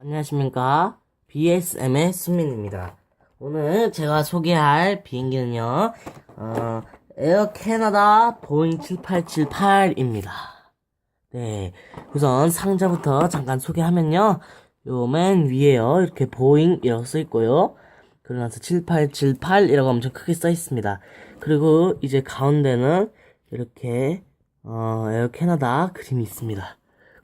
안녕하십니까. BSM의 수민입니다. 오늘 제가 소개할 비행기는요, 어, 에어 캐나다 보잉 7878입니다. 네. 우선 상자부터 잠깐 소개하면요, 요 맨 위에요, 이렇게 보잉 이라고 써 있고요. 그러고 나서 7878이라고 엄청 크게 써 있습니다. 그리고 이제 가운데는 이렇게, 어, 에어 캐나다 그림이 있습니다.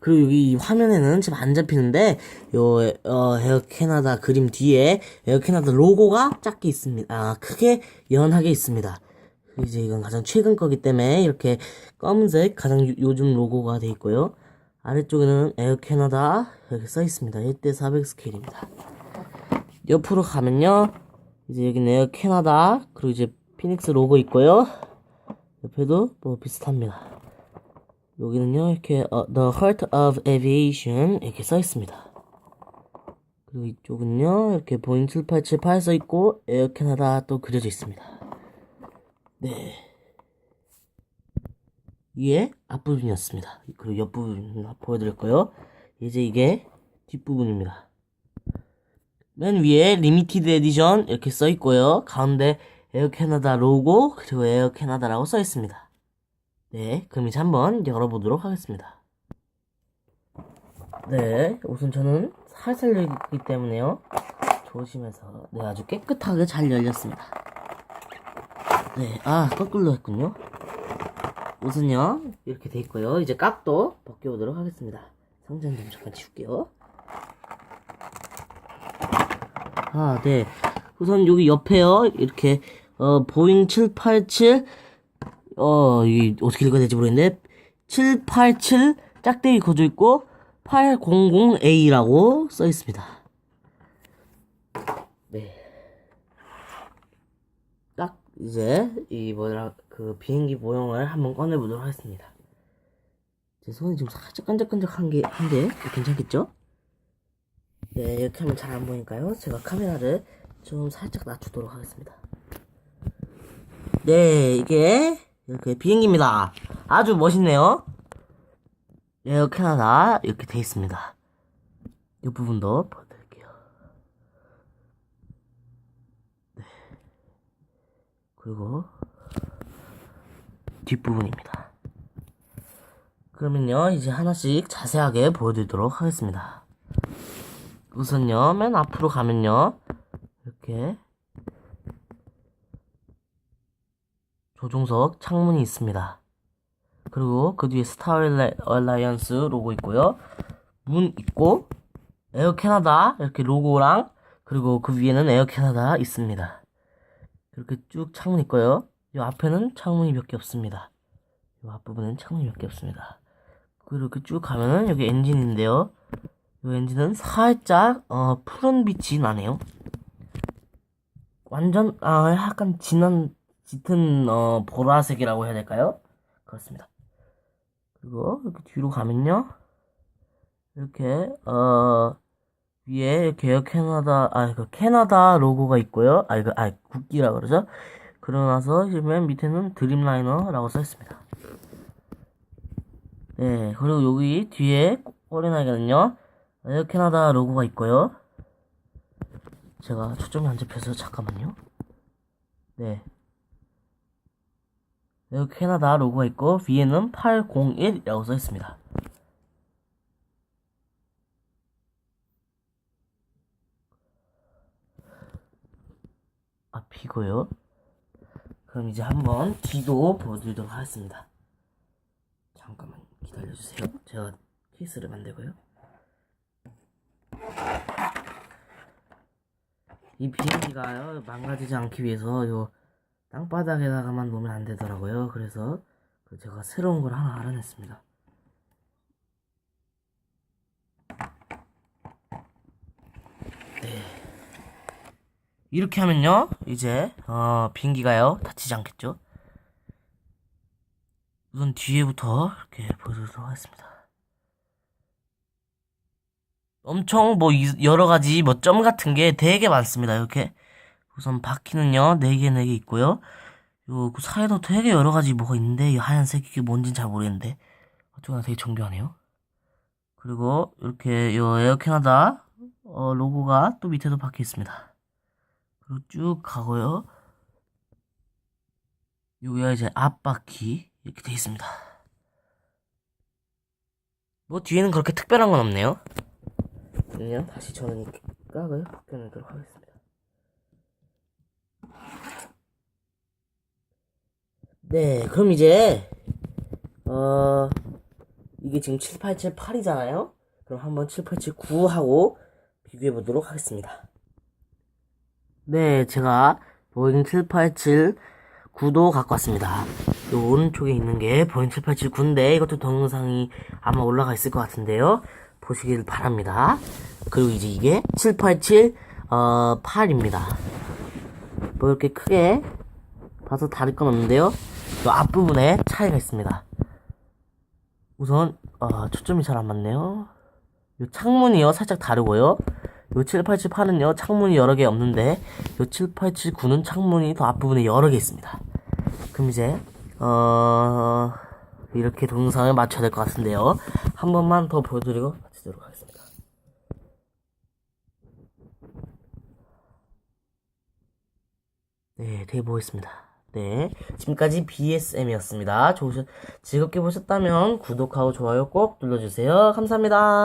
그리고 여기 이 화면에는 지금 안 잡히는데 요 어, 에어 캐나다 그림 뒤에 에어 캐나다 로고가 작게 있습니다. 아, 크게 연하게 있습니다. 이제 이건 가장 최근 거기 때문에 이렇게 검은색 가장 요- 요즘 로고가 돼 있고요. 아래쪽에는 에어 캐나다 이렇게 써 있습니다. 1대 400 스케일입니다. 옆으로 가면요. 이제 여기는 에어 캐나다 그리고 이제 피닉스 로고 있고요. 옆에도 뭐 비슷합니다. 여기는요 이렇게 어, The Heart of Aviation 이렇게 써 있습니다. 그리고 이쪽은요 이렇게 보잉 7878써 있고 에어 캐나다 또 그려져 있습니다. 네. 이게 앞부분이었습니다. 그리고 옆부분 보여드릴 거요. 이제 이게 뒷부분입니다. 맨 위에 리미티드 에디션 이렇게 써 있고요. 가운데 에어 캐나다 로고 그리고 에어 캐나다라고 써 있습니다. 네, 그럼 이제 한번 열어보도록 하겠습니다. 네, 우선 저는 살살 열기 때문에요. 조심해서, 네, 아주 깨끗하게 잘 열렸습니다. 네, 아, 거꾸로 했군요. 우선요, 이렇게 돼 있고요. 이제 깍도 벗겨보도록 하겠습니다. 상자는 좀 잠깐 치울게요. 아, 네. 우선 여기 옆에요, 이렇게, 어, 보잉 787, 어, 이게 어떻게 읽어야 될지 모르겠는데, 787 짝대기 거져 있고, 800A라고 써 있습니다. 네. 딱, 이제, 이 뭐라, 그 비행기 모형을 한번 꺼내 보도록 하겠습니다. 제 손이 지금 살짝 끈적끈적한 게, 한데, 괜찮겠죠? 네, 이렇게 하면 잘 안 보니까요. 제가 카메라를 좀 살짝 낮추도록 하겠습니다. 네, 이게 이렇게 비행기입니다. 아주 멋있네요. 에어 캐나다 이렇게 돼 있습니다. 이 부분도 보여드릴게요. 네. 그리고 뒷부분입니다. 그러면요, 이제 하나씩 자세하게 보여드리도록 하겠습니다. 우선요, 맨 앞으로 가면요, 이렇게 조종석 창문이 있습니다. 그리고 그 뒤에 스타 얼라이언스 로고 있고요. 문 있고 에어 캐나다 이렇게 로고랑 그리고 그 위에는 에어 캐나다 있습니다. 이렇게 쭉 창문 있고요. 이 앞에는 창문이 몇 개 없습니다. 이 앞부분은 창문이 몇 개 없습니다. 그리고 이렇게 쭉 가면은 여기 엔진인데요. 이 엔진은 살짝 어, 푸른 빛이 나네요. 완전 아 약간 진한 짙은 어, 보라색이라고 해야 될까요? 그렇습니다. 그리고 이렇게 뒤로 가면요. 이렇게 어 위에 이렇게 캐나다 아 그 캐나다 로고가 있고요. 아 이거 아 국기라 그러죠. 그러고 나서 맨 밑에는 드림라이너라고 써 있습니다. 네 그리고 여기 뒤에 꼬리나기는요 에어 캐나다 로고가 있고요. 제가 초점이 안 잡혀서 잠깐만요. 네. 여기 캐나다 로고가 있고 위에는 801이라고 써 있습니다. 앞이고요. 그럼 이제 한번 뒤도 보여드리도록 하겠습니다. 잠깐만 기다려주세요. 제가 케이스를 만들고요. 이 비행기가요 망가지지 않기 위해서 요 땅바닥에다가만 놓으면 안 되더라고요. 그래서 그 제가 새로운 걸 하나 알아냈습니다. 네. 이렇게 하면요, 이제 어, 비행기가요 다치지 않겠죠? 우선 뒤에부터 이렇게 보여드리도록 하겠습니다. 엄청 뭐 이- 여러 가지 뭐 점 같은 게 되게 많습니다. 이렇게 우선 바퀴는요, 4개, 4개 있고요. 요, 그 사이도 되게 여러 가지 뭐가 있는데, 이 하얀색 이게 뭔진 잘 모르겠는데, 어쩌나 되게 정교하네요. 그리고, 이렇게, 요, 에어 캐나다, 어, 로고가 또 밑에도 박혀 있습니다. 그리고 쭉 가고요. 여기가 이제 앞바퀴 이렇게 돼 있습니다. 뭐 뒤에는 그렇게 특별한 건 없네요. 그냥 다시 저는 이 깍을 벗겨내도록 하겠습니다. 네, 그럼 이제 어 이게 지금 7878이잖아요. 그럼 한번 7879하고 비교해 보도록 하겠습니다. 네, 제가 보잉 787 9도 갖고 왔습니다. 요 오른쪽에 있는 게 보잉 787 9인데 이것도 동영상이 아마 올라가 있을 것 같은데요. 보시길 바랍니다. 그리고 이제 이게 787 어, 8입니다. 뭐 이렇게 크게 봐서 다를 건 없는데요. 요 앞부분에 차이가 있습니다. 우선 어, 초점이 잘 안 맞네요. 요 창문이요 살짝 다르고요. 요 7878은요 창문이 여러 개 없는데 요 7879는 창문이 더 앞부분에 여러 개 있습니다. 그럼 이제 어 이렇게 동영상을 맞춰야 될 것 같은데요. 한 번만 더 보여드리고 마치도록 하겠습니다. 네, 되게 보겠습니다. 네, 지금까지 BSM이었습니다. 좋으셨, 즐겁게 보셨다면 구독하고 좋아요 꼭 눌러주세요. 감사합니다.